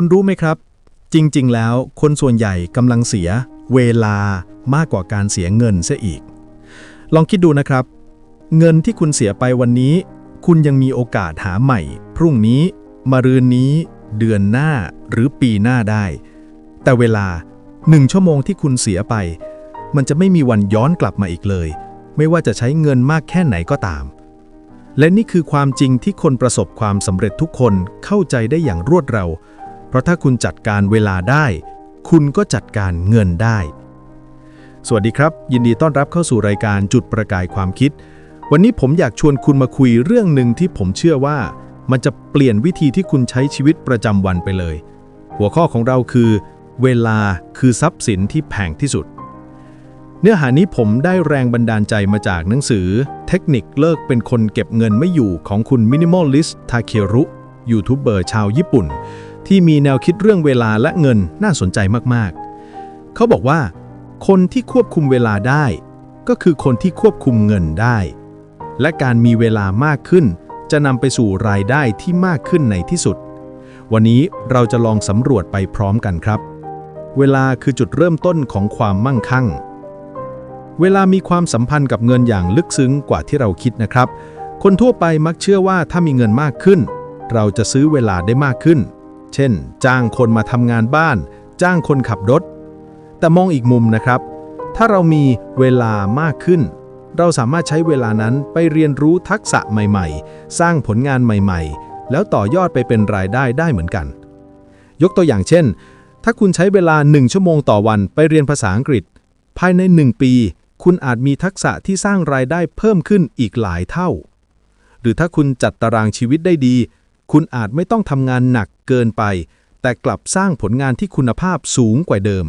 คุณรู้ไหมครับ จริงๆ แล้วคนส่วนใหญ่กำลังเสีย เวลามากกว่าการเสียเงินเสียอีก ลองคิดดูนะครับ เงินที่คุณเสียไปวันนี้ คุณยังมีโอกาสหาใหม่ พรุ่งนี้มะรืนนี้ เดือนหน้าหรือปีหน้าได้ แต่เวลาหนึ่งชั่วโมงที่คุณเสียไป มันจะไม่มีวันย้อนกลับมาอีกเลย ไม่ว่าจะใช้เงินมากแค่ไหนก็ตาม และนี่คือความจริงที่คนประสบความสำเร็จทุกคนเข้าใจได้อย่างรวดเร็ว เพราะถ้าคุณจัดการเวลาได้ คุณก็จัดการเงินได้ สวัสดีครับ ยินดีต้อนรับเข้าสู่รายการจุดประกายความคิด วันนี้ผมอยากชวนคุณมาคุยเรื่องหนึ่งที่ผมเชื่อว่า มันจะเปลี่ยนวิธีที่คุณใช้ชีวิตประจำวันไปเลย หัวข้อของเราคือ เวลาคือทรัพย์สินที่แพงที่สุดเนื้อหานี้ผมได้แรงบันดาลใจมาจากหนังสือ เทคนิคเลิกเป็นคนเก็บเงินไม่อยู่ของคุณมินิมอลลิสทาเครุยูทูบเบอร์ชาวญี่ปุ่น ที่มีแนวคิดเรื่องเวลาและเงินน่าสนใจมากๆ เขาบอกว่า คนที่ควบคุมเวลาได้ ก็คือคนที่ควบคุมเงินได้ และการมีเวลามากขึ้น จะนำไปสู่รายได้ที่มากขึ้นในที่สุด วันนี้เราจะลองสำรวจไปพร้อมกันครับ เวลาคือจุดเริ่มต้นของความมั่งคั่ง เวลามีความสัมพันธ์กับเงินอย่างลึกซึ้งกว่าที่เราคิดนะครับ คนทั่วไปมักเชื่อว่าถ้ามีเงินมากขึ้น เราจะซื้อเวลาได้มากขึ้น เช่น จ้างคนมาทำงานบ้าน จ้างคนขับรถ แต่มองอีกมุมนะครับ ถ้าเรามีเวลามากขึ้น เราสามารถใช้เวลานั้นไปเรียนรู้ทักษะใหม่ๆ สร้างผลงานใหม่ๆ แล้วต่อยอดไปเป็นรายได้ได้เหมือนกัน ยกตัวอย่างเช่น ถ้าคุณใช้เวลา 1 ชั่วโมงต่อวันไปเรียนภาษาอังกฤษ ภายใน 1 ปี คุณอาจมีทักษะที่สร้างรายได้เพิ่มขึ้นอีกหลายเท่า หรือถ้าคุณจัดตารางชีวิตได้ดีคุณอาจไม่ต้องทำงานหนัก เกินไป แต่กลับสร้างผลงานที่คุณภาพสูงกว่าเดิม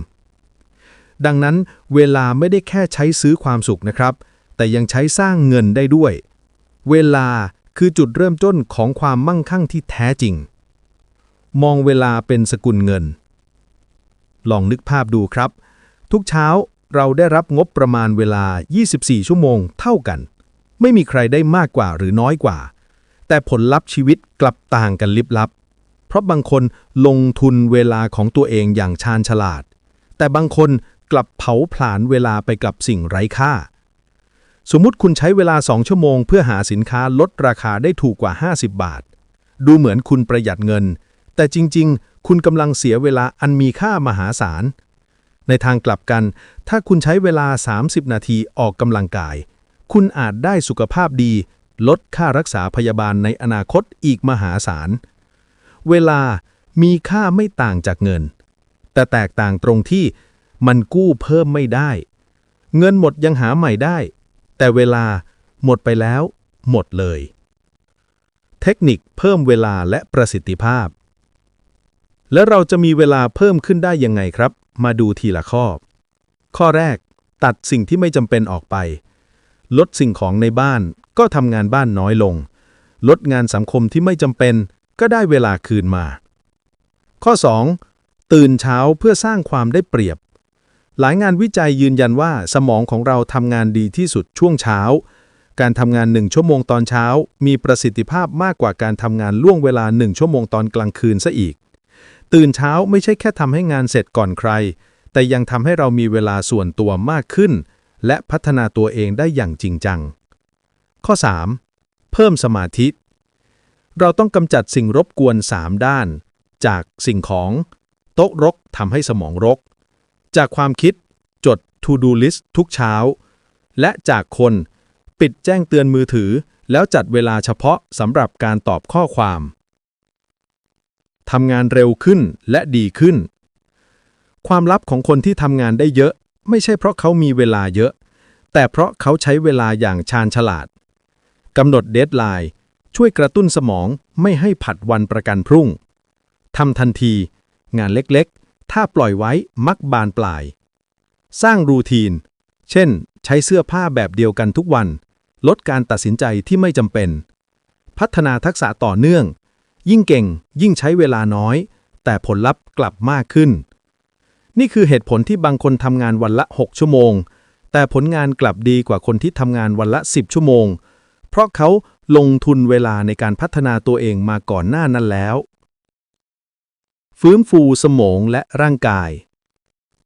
ดังนั้นเวลาไม่ได้แค่ใช้ซื้อความสุขนะครับ แต่ยังใช้สร้างเงินได้ด้วย เวลาคือจุดเริ่มต้นของความมั่งคั่งที่แท้จริง มองเวลาเป็นสกุลเงิน ลองนึกภาพดูครับ ทุกเช้าเราได้รับงบประมาณเวลา 24 ชั่วโมงเท่ากัน ไม่มีใครได้มากกว่าหรือน้อยกว่า แต่ผลลัพธ์ชีวิตกลับต่างกันลิบลับ เพราะบางคนลงทุนเวลาของตัวเองอย่างชาญฉลาด แต่บางคนกลับเผาผลาญเวลาไปกับสิ่งไร้ค่า สมมุติคุณใช้เวลา 2 ชั่วโมง เพื่อหาสินค้าลดราคาได้ถูกกว่า 50 บาท ดูเหมือนคุณประหยัดเงิน แต่จริง ๆ คุณกำลังเสียเวลาอันมีค่ามหาศาล ในทางกลับกัน ถ้าคุณใช้เวลา 30 นาทีออกกำลังกาย คุณอาจได้สุขภาพดี ลดค่ารักษาพยาบาลในอนาคตอีกมหาศาล เวลามีค่าไม่ต่างจากเงิน แต่แตกต่างตรงที่มันกู้เพิ่มไม่ได้ เงินหมดยังหาใหม่ได้ แต่เวลาหมดไปแล้ว หมดเลย เทคนิคเพิ่มเวลาและประสิทธิภาพ แล้วเราจะมีเวลาเพิ่มขึ้นได้ยังไงครับ มาดูทีละข้อ ข้อแรก ตัดสิ่งที่ไม่จำเป็นออกไป ลดสิ่งของในบ้านก็ทำงานบ้านน้อยลง ลดงานสังคมที่ไม่จำเป็น ก็ได้เวลาคืนมา ข้อ 2. ตื่นเช้าเพื่อสร้างความได้เปรียบ หลายงานวิจัยยืนยันว่าสมองของเราทำงานดีที่สุดช่วงเช้า การทำงานหนึ่งชั่วโมงตอนเช้า มีประสิทธิภาพมากกว่าการทำงานล่วงเวลาหนึ่งชั่วโมงตอนกลางคืนซะอีก ตื่นเช้าไม่ใช่แค่ทำให้งานเสร็จก่อนใคร แต่ยังทำให้เรามีเวลาส่วนตัวมากขึ้น และพัฒนาตัวเองได้อย่างจริงจัง ข้อ 3. เพิ่มสมาธิ เราต้องกำจัดสิ่งรบกวน 3 ด้าน จากสิ่งของ โต๊ะรกทำให้สมองรก จากความคิดจด to do list ทุกเช้า และจากคนปิดแจ้งเตือนมือถือ แล้วจัดเวลาเฉพาะสำหรับการตอบข้อความทำงานเร็วขึ้นและดีขึ้น ความลับของคนที่ทำงานได้เยอะ ไม่ใช่เพราะเขามีเวลาเยอะ แต่เพราะเขาใช้เวลาอย่างชาญฉลาดกำหนดเดทไลน์ ช่วยกระตุ้นสมองไม่ให้ผัดวันประกันพรุ่งทำทันที งานเล็กๆ ถ้าปล่อยไว้มักบานปลาย สร้างรูทีน เช่น ใช้เสื้อผ้าแบบเดียวกันทุกวัน ลดการตัดสินใจที่ไม่จำเป็น พัฒนาทักษะต่อเนื่อง ยิ่งเก่งยิ่งใช้เวลาน้อย แต่ผลลัพธ์กลับมากขึ้น นี่คือเหตุผลที่บางคนทำงานวันละ 6 ชั่วโมง แต่ผลงานกลับดีกว่าคนที่ทำงานวันละ 10 ชั่วโมง ราะเขาลงทุนเวลาในการพัฒนาตัวเองมาก่อนหน้านั้นแล้ว ฟื้นฟูสมองและร่างกาย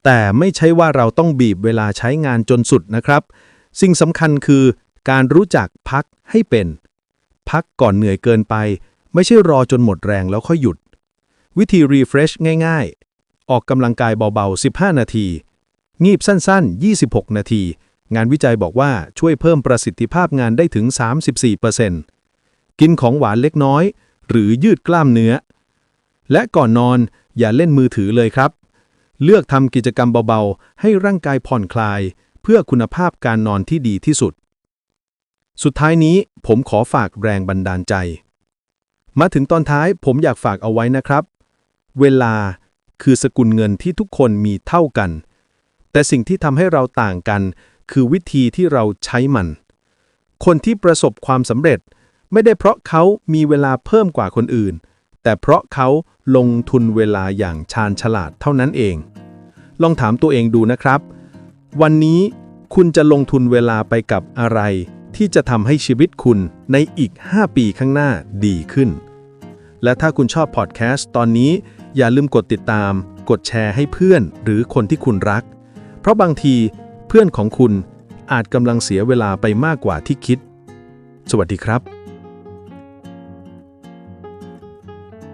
แต่ไม่ใช่ว่าเราต้องบีบเวลาใช้งานจนสุดนะครับ สิ่งสำคัญคือการรู้จักพักให้เป็น พักก่อนเหนื่อยเกินไป ไม่ใช่รอจนหมดแรงแล้วค่อยหยุด วิธี refresh ง่ายๆ ออกกำลังกายเบาๆ 15 นาที งีบสั้นๆ 26 นาที งานวิจัยบอกว่าช่วยเพิ่มประสิทธิภาพงานได้ถึง 34%กินของหวานเล็กน้อย หรือยืดกล้ามเนื้อ และก่อนนอนอย่าเล่นมือถือเลยครับ เลือกทำกิจกรรมเบาๆ ให้ร่างกายผ่อนคลาย เพื่อคุณภาพการนอนที่ดีที่สุด สุดท้ายนี้ผมขอฝากแรงบันดาลใจ มาถึงตอนท้ายผมอยากฝากเอาไว้นะครับ เวลาคือสกุลเงินที่ทุกคนมีเท่ากัน แต่สิ่งที่ทำให้เราต่างกัน คือวิธีที่เราใช้มัน คนที่ประสบความสำเร็จ ไม่ได้เพราะเขามีเวลาเพิ่มกว่าคนอื่น แต่เพราะเขาลงทุนเวลาอย่างชาญฉลาดเท่านั้นเอง ลองถามตัวเองดูนะครับ วันนี้คุณจะลงทุนเวลาไปกับอะไร ที่จะทำให้ชีวิตคุณในอีก 5 ปีข้างหน้าดีขึ้น และถ้าคุณชอบพอดแคสต์ตอนนี้ อย่าลืมกดติดตาม กดแชร์ให้เพื่อนหรือคนที่คุณรัก เพราะบางที เพื่อนของคุณอาจกำลังเสียเวลาไปมากกว่าที่คิด สวัสดีครับ